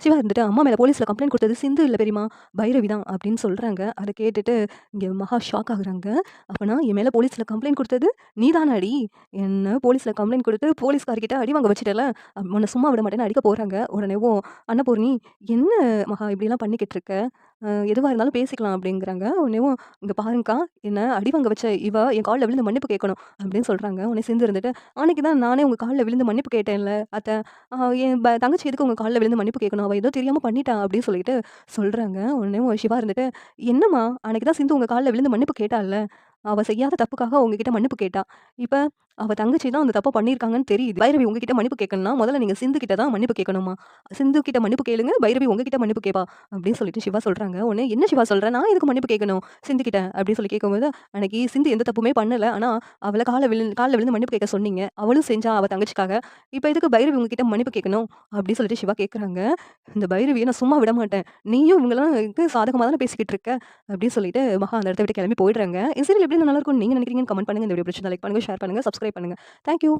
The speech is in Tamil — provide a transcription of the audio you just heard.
சிவா இருந்துட்டு, "அம்மா மேலே போலீஸில் கம்ப்ளைண்ட் கொடுத்தது சிந்து இல்லை பெரியமா பைரவி தான்" அப்படின்னு சொல்கிறாங்க அதை கேட்டுட்டு இங்கே மகா ஷாக் ஆகுறாங்க. அப்போனா என் மேலே போலீஸில் கம்ப்ளைண்ட் கொடுத்தது நீ அடி என்ன போலீஸில் கம்ப்ளைண்ட் கொடுத்து போலீஸ்காரர்கிட்ட அடி வாங்க வச்சுட்டல உன்னை சும்மா விட மாட்டேன்னு" அடிக்க போகிறாங்க உடனேவும் அன்னபூர்ணி, "என்ன மகா இப்படிலாம் பண்ணிக்கிட்டு இருக்க? எதுவாக இருந்தாலும் பேசிக்கலாம்" அப்படிங்கிறாங்க. உடனேவும், இங்கே பாருங்கக்கா, என்ன அடி வாங்க வச்ச இவ என் காலில் விழுந்து மன்னிப்பு கேட்கணும்" அப்படின்னு சொல்கிறாங்க உடனே சிந்து இருந்துட்டு, "அன்னைக்கு தான் நானே உங்கள் காலில் விழுந்து மன்னிப்பு கேட்டேன்ல அத்தை என் தங்கச்சி எதுக்கு உங்கள் காலில் விழுந்து மன்னிப்பு கேட்கணும்? அவ ஏதோ தெரியாமல் பண்ணிட்டா" அப்படின்னு சொல்லிட்டு சொல்கிறாங்க உடனேவும் சிவா இருந்துட்டு, "என்னம்மா அன்னைக்கு தான் சிந்து உங்கள் காலில் விழுந்து மன்னிப்பு கேட்டால்ல. அவள் செய்யாத தப்புக்காக உங்ககிட்ட மன்னிப்பு கேட்டா. இப்போ அவள் தங்கச்சி தான் அந்த தப்பை பண்ணியிருக்காங்கன்னு தெரியுது. பைரவி உங்ககிட்ட மன்னிப்பு கேட்கணும்னா, முதல்ல நீங்கள் சிந்து கிட்ட தான் மன்னிப்பு கேட்கணுமா சிந்து கிட்ட மன்னிப்பு கேளுங்க, பைரவி உங்ககிட்ட மன்னிப்பு கேட்பா" அப்படின்னு சொல்லிட்டு சிவா சொல்கிறாங்க உடனே, "என்ன சிவா சொல்கிறேன் நான் எதுக்கு மன்னிப்பு கேட்கணும் சிந்து கிட்ட?" அப்படின்னு சொல்லி கேட்கும்போது, "அன்னைக்கு சிந்து எந்த தப்புமே பண்ணலை ஆனால் அவளை காலை விழு கால்ல விழுந்து மன்னிப்பு கேட்க சொன்னீங்க. அவளும் செஞ்சா அவள் தங்கச்சிக்காக. இப்போ எதுக்கு பைரவி உங்ககிட்ட மன்னிப்பு கேட்கணும்?" அப்படின்னு சொல்லிட்டு சிவா கேட்குறாங்க. இந்த பைரவியை நான் சும்மா விட மாட்டேன். நீயும் இவங்களாம் சாதகமாக தானே பேசிக்கிட்டு இருக்க. அப்படின்னு சொல்லிட்டு மகா அந்த இடத்த விட்டு கிளம்பி போயிடுறாங்க. இந்த சீரியல் எப்படி நல்லா இருக்கும் நீங்க நினைக்கிறீங்கன்னு கமெண்ட் பண்ணுங்க. இந்த வீடியோ பிடிச்சி லைக் பண்ணுங்கள் ஷேர் பண்ணுங்க, சப்ஸ்கிரைப் பண்ணுங்க. Thank you.